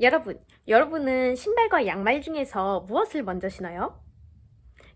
여러분, 여러분은 신발과 양말 중에서 무엇을 먼저 신어요?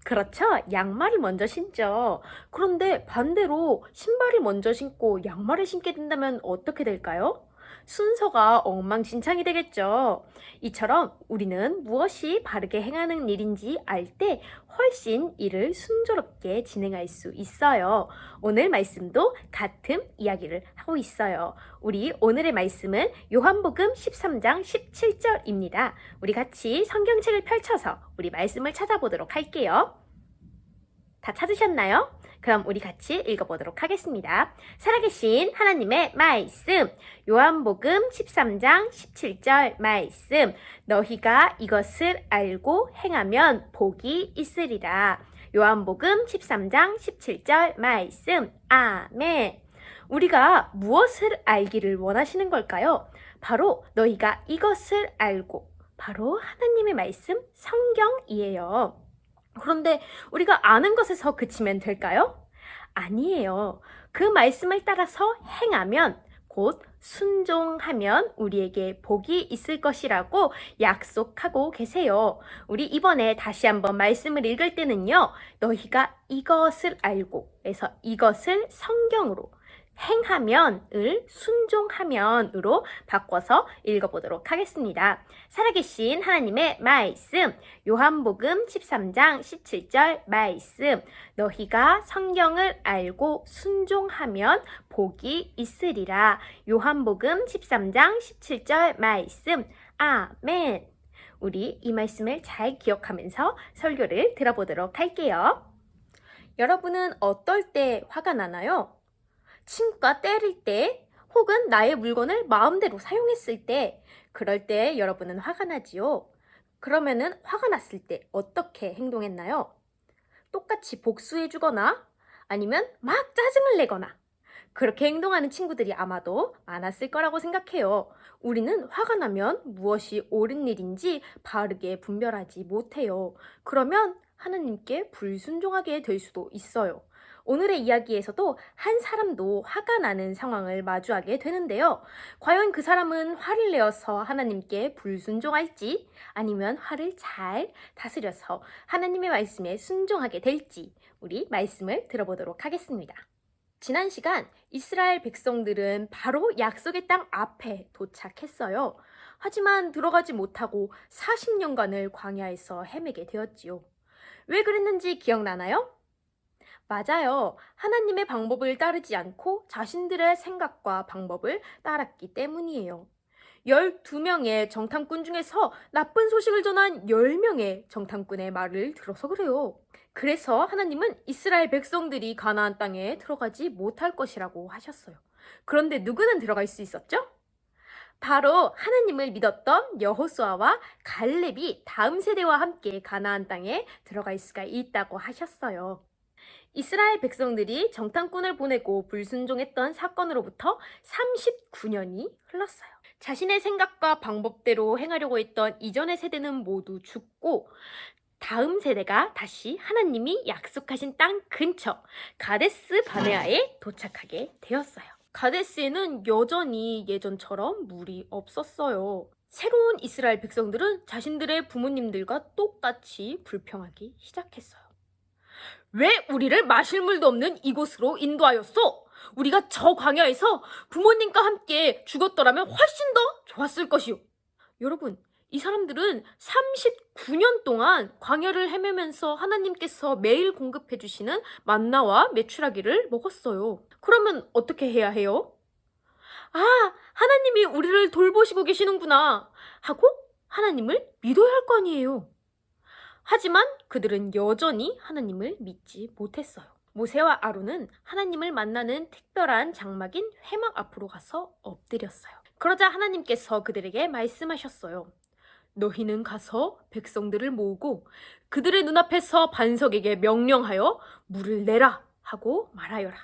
그렇죠. 양말을 먼저 신죠. 그런데 반대로 신발을 먼저 신고 양말을 신게 된다면 어떻게 될까요? 순서가 엉망진창이 되겠죠. 이처럼 우리는 무엇이 바르게 행하는 일인지 알 때 훨씬 일을 순조롭게 진행할 수 있어요. 오늘 말씀도 같은 이야기를 하고 있어요. 우리 오늘의 말씀은 요한복음 13장 17절입니다. 우리 같이 성경책을 펼쳐서 우리 말씀을 찾아보도록 할게요. 다 찾으셨나요? 그럼 우리 같이 읽어보도록 하겠습니다. 살아계신 하나님의 말씀. 요한복음 13장 17절 말씀. 너희가 이것을 알고 행하면 복이 있으리라. 요한복음 13장 17절 말씀. 아멘. 우리가 무엇을 알기를 원하시는 걸까요? 바로 너희가 이것을 알고 바로 하나님의 말씀 성경이에요. 그런데 우리가 아는 것에서 그치면 될까요? 아니에요. 그 말씀을 따라서 행하면 곧 순종하면 우리에게 복이 있을 것이라고 약속하고 계세요. 우리 이번에 다시 한번 말씀을 읽을 때는요, 너희가 이것을 알고, 해서 이것을 성경으로 행하면을 순종하면으로 바꿔서 읽어보도록 하겠습니다. 살아계신 하나님의 말씀, 요한복음 13장 17절 말씀, 너희가 성경을 알고 순종하면 복이 있으리라. 요한복음 13장 17절 말씀, 아멘. 우리 이 말씀을 잘 기억하면서 설교를 들어보도록 할게요. 여러분은 어떨 때 화가 나나요? 친구가 때릴 때 혹은 나의 물건을 마음대로 사용했을 때 그럴 때 여러분은 화가 나지요. 그러면은 화가 났을 때 어떻게 행동했나요? 똑같이 복수해 주거나 아니면 막 짜증을 내거나 그렇게 행동하는 친구들이 아마도 많았을 거라고 생각해요. 우리는 화가 나면 무엇이 옳은 일인지 바르게 분별하지 못해요. 그러면 하나님께 불순종하게 될 수도 있어요. 오늘의 이야기에서도 한 사람도 화가 나는 상황을 마주하게 되는데요. 과연 그 사람은 화를 내어서 하나님께 불순종할지 아니면 화를 잘 다스려서 하나님의 말씀에 순종하게 될지 우리 말씀을 들어보도록 하겠습니다. 지난 시간 이스라엘 백성들은 바로 약속의 땅 앞에 도착했어요. 하지만 들어가지 못하고 40년간을 광야에서 헤매게 되었지요. 왜 그랬는지 기억나나요? 맞아요. 하나님의 방법을 따르지 않고 자신들의 생각과 방법을 따랐기 때문이에요. 12명의 정탐꾼 중에서 나쁜 소식을 전한 10명의 정탐꾼의 말을 들어서 그래요. 그래서 하나님은 이스라엘 백성들이 가나안 땅에 들어가지 못할 것이라고 하셨어요. 그런데 누구는 들어갈 수 있었죠? 바로 하나님을 믿었던 여호수아와 갈렙이 다음 세대와 함께 가나안 땅에 들어갈 수가 있다고 하셨어요. 이스라엘 백성들이 정탐꾼을 보내고 불순종했던 사건으로부터 39년이 흘렀어요. 자신의 생각과 방법대로 행하려고 했던 이전의 세대는 모두 죽고 다음 세대가 다시 하나님이 약속하신 땅 근처 가데스 바네아에 도착하게 되었어요. 가데스에는 여전히 예전처럼 물이 없었어요. 새로운 이스라엘 백성들은 자신들의 부모님들과 똑같이 불평하기 시작했어요. 왜 우리를 마실 물도 없는 이곳으로 인도하였소? 우리가 저 광야에서 부모님과 함께 죽었더라면 훨씬 더 좋았을 것이요. 여러분, 이 사람들은 39년 동안 광야를 헤매면서 하나님께서 매일 공급해 주시는 만나와 메추라기를 먹었어요. 그러면 어떻게 해야 해요? 아, 하나님이 우리를 돌보시고 계시는구나 하고 하나님을 믿어야 할 거 아니에요. 하지만 그들은 여전히 하나님을 믿지 못했어요. 모세와 아론은 하나님을 만나는 특별한 장막인 회막 앞으로 가서 엎드렸어요. 그러자 하나님께서 그들에게 말씀하셨어요. 너희는 가서 백성들을 모으고 그들의 눈앞에서 반석에게 명령하여 물을 내라 하고 말하여라.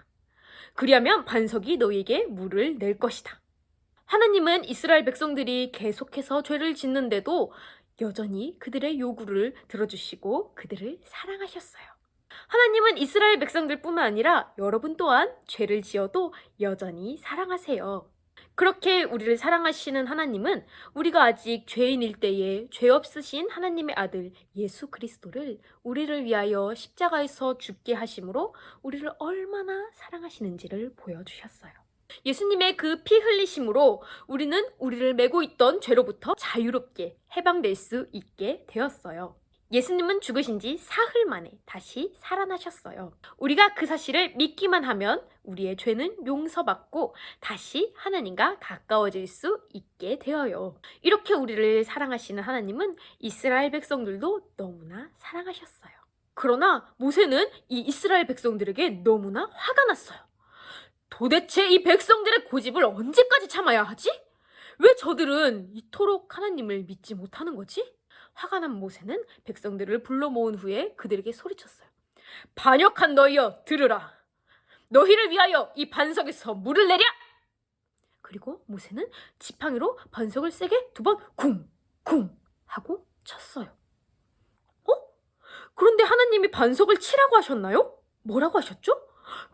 그리하면 반석이 너희에게 물을 낼 것이다. 하나님은 이스라엘 백성들이 계속해서 죄를 짓는데도 여전히 그들의 요구를 들어주시고 그들을 사랑하셨어요. 하나님은 이스라엘 백성들뿐만 아니라 여러분 또한 죄를 지어도 여전히 사랑하세요. 그렇게 우리를 사랑하시는 하나님은 우리가 아직 죄인일 때에 죄 없으신 하나님의 아들 예수 그리스도를 우리를 위하여 십자가에서 죽게 하심으로 우리를 얼마나 사랑하시는지를 보여주셨어요. 예수님의 그 피 흘리심으로 우리는 우리를 메고 있던 죄로부터 자유롭게 해방될 수 있게 되었어요. 예수님은 죽으신 지 사흘 만에 다시 살아나셨어요. 우리가 그 사실을 믿기만 하면 우리의 죄는 용서받고 다시 하나님과 가까워질 수 있게 되어요. 이렇게 우리를 사랑하시는 하나님은 이스라엘 백성들도 너무나 사랑하셨어요. 그러나 모세는 이 이스라엘 백성들에게 너무나 화가 났어요. 도대체 이 백성들의 고집을 언제까지 참아야 하지? 왜 저들은 이토록 하나님을 믿지 못하는 거지? 화가 난 모세는 백성들을 불러 모은 후에 그들에게 소리쳤어요. 반역한 너희여 들으라. 너희를 위하여 이 반석에서 물을 내랴. 그리고 모세는 지팡이로 반석을 세게 두 번 쿵쿵 하고 쳤어요. 어? 그런데 하나님이 반석을 치라고 하셨나요? 뭐라고 하셨죠?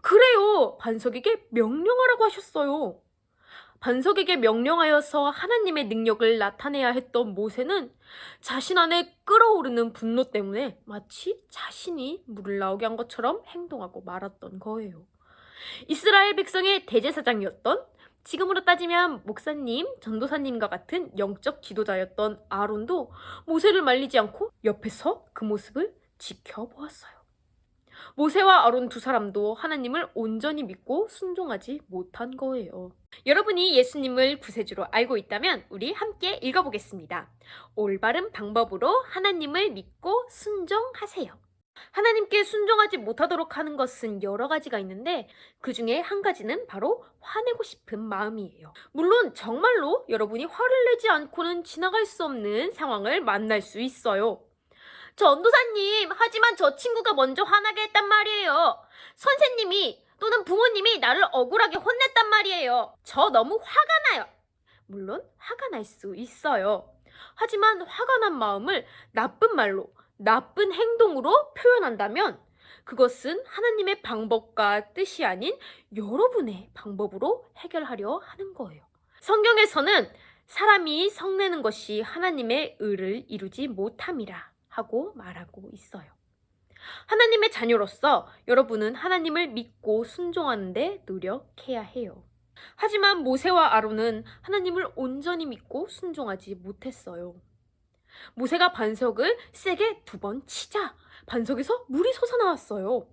그래요. 반석에게 명령하라고 하셨어요. 반석에게 명령하여서 하나님의 능력을 나타내야 했던 모세는 자신 안에 끓어오르는 분노 때문에 마치 자신이 물을 나오게 한 것처럼 행동하고 말았던 거예요. 이스라엘 백성의 대제사장이었던 지금으로 따지면 목사님, 전도사님과 같은 영적 지도자였던 아론도 모세를 말리지 않고 옆에서 그 모습을 지켜보았어요. 모세와 아론 두 사람도 하나님을 온전히 믿고 순종하지 못한 거예요. 여러분이 예수님을 구세주로 알고 있다면 우리 함께 읽어보겠습니다. 올바른 방법으로 하나님을 믿고 순종하세요. 하나님께 순종하지 못하도록 하는 것은 여러 가지가 있는데 그 중에 한 가지는 바로 화내고 싶은 마음이에요. 물론 정말로 여러분이 화를 내지 않고는 지나갈 수 없는 상황을 만날 수 있어요. 전도사님, 하지만 저 친구가 먼저 화나게 했단 말이에요. 선생님이 또는 부모님이 나를 억울하게 혼냈단 말이에요. 저 너무 화가 나요. 물론 화가 날 수 있어요. 하지만 화가 난 마음을 나쁜 말로, 나쁜 행동으로 표현한다면 그것은 하나님의 방법과 뜻이 아닌 여러분의 방법으로 해결하려 하는 거예요. 성경에서는 사람이 성내는 것이 하나님의 의를 이루지 못함이라 하고 말하고 있어요. 하나님의 자녀로서 여러분은 하나님을 믿고 순종하는데 노력해야 해요. 하지만 모세와 아론은 하나님을 온전히 믿고 순종하지 못했어요. 모세가 반석을 세게 두 번 치자 반석에서 물이 솟아나왔어요.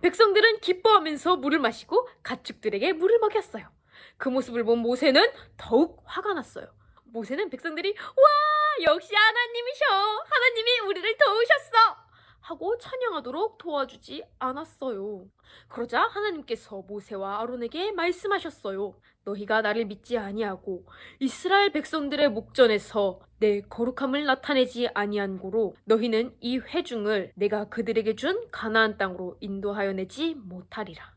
백성들은 기뻐하면서 물을 마시고 가축들에게 물을 먹였어요. 그 모습을 본 모세는 더욱 화가 났어요. 모세는 백성들이 와 역시 하나님이셔 하나님이 우리를 도우셨어 하고 찬양하도록 도와주지 않았어요. 그러자 하나님께서 모세와 아론에게 말씀하셨어요. 너희가 나를 믿지 아니하고 이스라엘 백성들의 목전에서 내 거룩함을 나타내지 아니한 고로 너희는 이 회중을 내가 그들에게 준 가나안 땅으로 인도하여 내지 못하리라.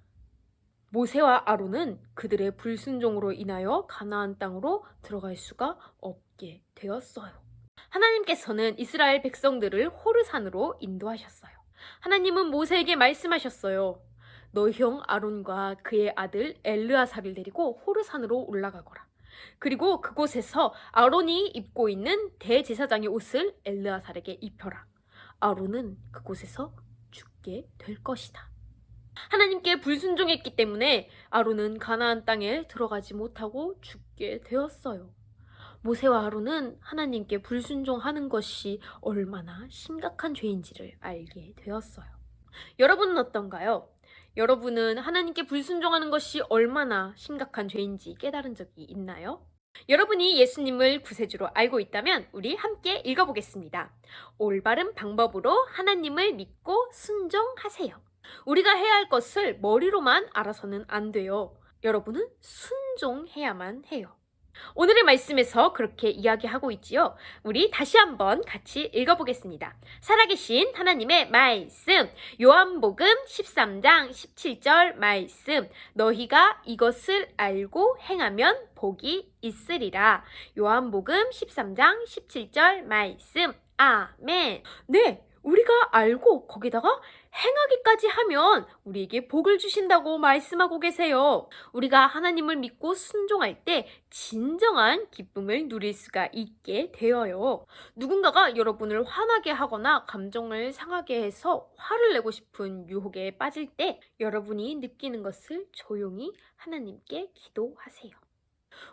모세와 아론은 그들의 불순종으로 인하여 가나안 땅으로 들어갈 수가 없게 되었어요. 하나님께서는 이스라엘 백성들을 호르산으로 인도하셨어요. 하나님은 모세에게 말씀하셨어요. 너 형 아론과 그의 아들 엘르아사를 데리고 호르산으로 올라가거라. 그리고 그곳에서 아론이 입고 있는 대제사장의 옷을 엘르아살에게 입혀라. 아론은 그곳에서 죽게 될 것이다. 하나님께 불순종했기 때문에 아론은 가나안 땅에 들어가지 못하고 죽게 되었어요. 모세와 아론은 하나님께 불순종하는 것이 얼마나 심각한 죄인지를 알게 되었어요. 여러분은 어떤가요? 여러분은 하나님께 불순종하는 것이 얼마나 심각한 죄인지 깨달은 적이 있나요? 여러분이 예수님을 구세주로 알고 있다면 우리 함께 읽어보겠습니다. 올바른 방법으로 하나님을 믿고 순종하세요. 우리가 해야 할 것을 머리로만 알아서는 안 돼요. 여러분은 순종해야만 해요. 오늘의 말씀에서 그렇게 이야기하고 있지요. 우리 다시 한번 같이 읽어보겠습니다. 살아계신 하나님의 말씀. 요한복음 13장 17절 말씀. 너희가 이것을 알고 행하면 복이 있으리라. 요한복음 13장 17절 말씀. 아멘. 네. 우리가 알고 거기다가 행하기까지 하면 우리에게 복을 주신다고 말씀하고 계세요. 우리가 하나님을 믿고 순종할 때 진정한 기쁨을 누릴 수가 있게 되어요. 누군가가 여러분을 화나게 하거나 감정을 상하게 해서 화를 내고 싶은 유혹에 빠질 때 여러분이 느끼는 것을 조용히 하나님께 기도하세요.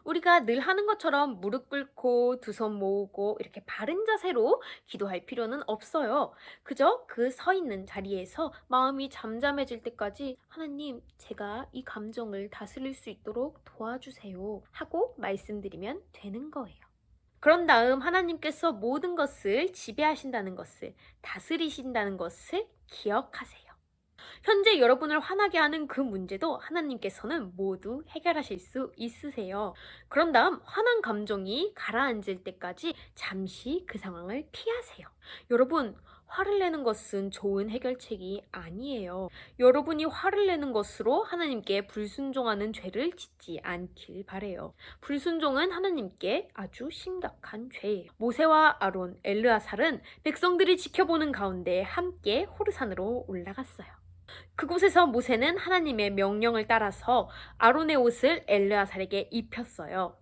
우리가 늘 하는 것처럼 무릎 꿇고 두 손 모으고 이렇게 바른 자세로 기도할 필요는 없어요. 그저 그 서 있는 자리에서 마음이 잠잠해질 때까지 하나님, 제가 이 감정을 다스릴 수 있도록 도와주세요. 하고 말씀드리면 되는 거예요. 그런 다음 하나님께서 모든 것을 지배하신다는 것을, 다스리신다는 것을 기억하세요. 현재 여러분을 화나게 하는 그 문제도 하나님께서는 모두 해결하실 수 있으세요. 그런 다음 화난 감정이 가라앉을 때까지 잠시 그 상황을 피하세요. 여러분, 화를 내는 것은 좋은 해결책이 아니에요. 여러분이 화를 내는 것으로 하나님께 불순종하는 죄를 짓지 않길 바래요. 불순종은 하나님께 아주 심각한 죄예요. 모세와 아론, 엘르아살은 백성들이 지켜보는 가운데 함께 호르산으로 올라갔어요. 그곳에서 모세는 하나님의 명령을 따라서 아론의 옷을 엘르아살에게 입혔어요.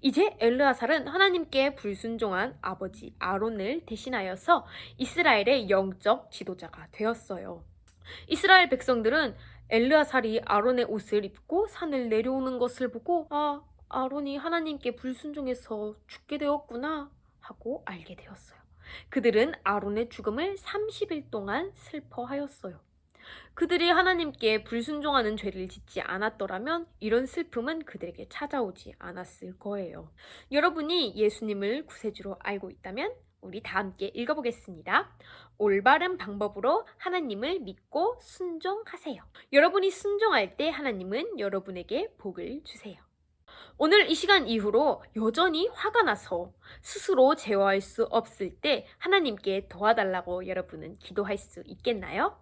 이제 엘르아살은 하나님께 불순종한 아버지 아론을 대신하여서 이스라엘의 영적 지도자가 되었어요. 이스라엘 백성들은 엘르아살이 아론의 옷을 입고 산을 내려오는 것을 보고 아, 아론이 하나님께 불순종해서 죽게 되었구나 하고 알게 되었어요. 그들은 아론의 죽음을 30일 동안 슬퍼하였어요. 그들이 하나님께 불순종하는 죄를 짓지 않았더라면 이런 슬픔은 그들에게 찾아오지 않았을 거예요. 여러분이 예수님을 구세주로 알고 있다면 우리 다 함께 읽어보겠습니다. 올바른 방법으로 하나님을 믿고 순종하세요. 여러분이 순종할 때 하나님은 여러분에게 복을 주세요. 오늘 이 시간 이후로 여전히 화가 나서 스스로 제어할 수 없을 때 하나님께 도와달라고 여러분은 기도할 수 있겠나요?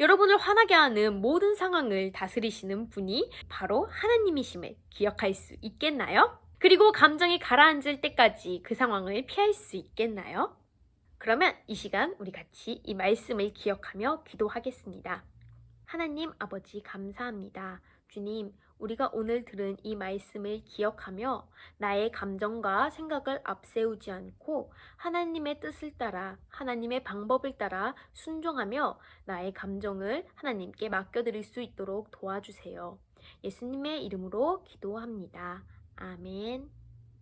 여러분을 화나게 하는 모든 상황을 다스리시는 분이 바로 하나님이심을 기억할 수 있겠나요? 그리고 감정이 가라앉을 때까지 그 상황을 피할 수 있겠나요? 그러면 이 시간 우리 같이 이 말씀을 기억하며 기도하겠습니다. 하나님 아버지 감사합니다. 주님, 우리가 오늘 들은 이 말씀을 기억하며 나의 감정과 생각을 앞세우지 않고 하나님의 뜻을 따라 하나님의 방법을 따라 순종하며 나의 감정을 하나님께 맡겨드릴 수 있도록 도와주세요. 예수님의 이름으로 기도합니다. 아멘.